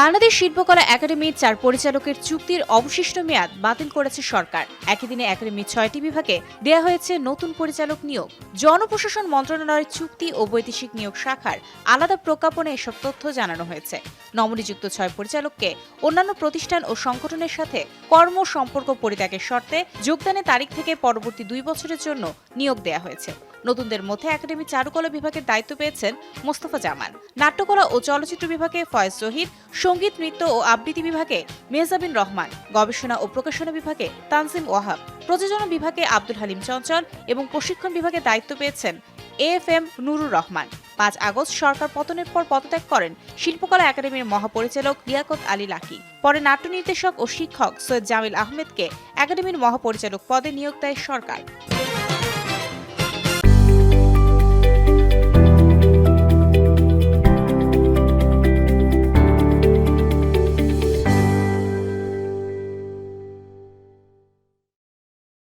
বাংলাদেশ শিল্পকলা একাডেমির চার পরিচালকের চুক্তির অবশিষ্ট মেয়াদ বাতিল করেছে সরকার। একই দিনে একাডেমির ছয়টি বিভাগে দেয়া হয়েছে নতুন পরিচালক নিয়োগ। জনপ্রশাসন মন্ত্রণালয়ের চুক্তি ও বৈদেশিক নিয়োগ শাখার আলাদা প্রজ্ঞাপনে এসব তথ্য জানানো হয়েছে। নবনিযুক্ত ছয় পরিচালককে অন্যান্য প্রতিষ্ঠান ও সংগঠনের সাথে কর্ম সম্পর্ক পরিত্যাগের শর্তে যোগদানের তারিখ থেকে পরবর্তী দুই বছরের জন্য নিয়োগ দেয়া হয়েছে। নতুনদের মধ্যে একাডেমি চারুকলা বিভাগের দায়িত্ব পেয়েছেন মোস্তফা জামান। নাট্যকলা ও চলচ্চিত্র বিভাগে ফয়েজ জহির সংগীত, নৃত্য ও আবৃত্তি বিভাগে মেহজাবিন রহমান, গবেষণা ও প্রকাশনা বিভাগে তানজিম ওয়াহাব, প্রযোজনা বিভাগে আব্দুল হালিম চঞ্চল এবং প্রশিক্ষণ বিভাগে দায়িত্ব পেয়েছেন এফ এম নুরুর রহমান। পাঁচ আগস্ট সরকার পতনের পর পদত্যাগ করেন শিল্পকলা একাডেমির মহাপরিচালক লিয়াকত আলী লাকি। পরে নাট্য নির্দেশক ও শিক্ষক সৈয়দ জামিল আহমেদকে একাডেমির মহাপরিচালক পদে নিয়োগ দেয় সরকার।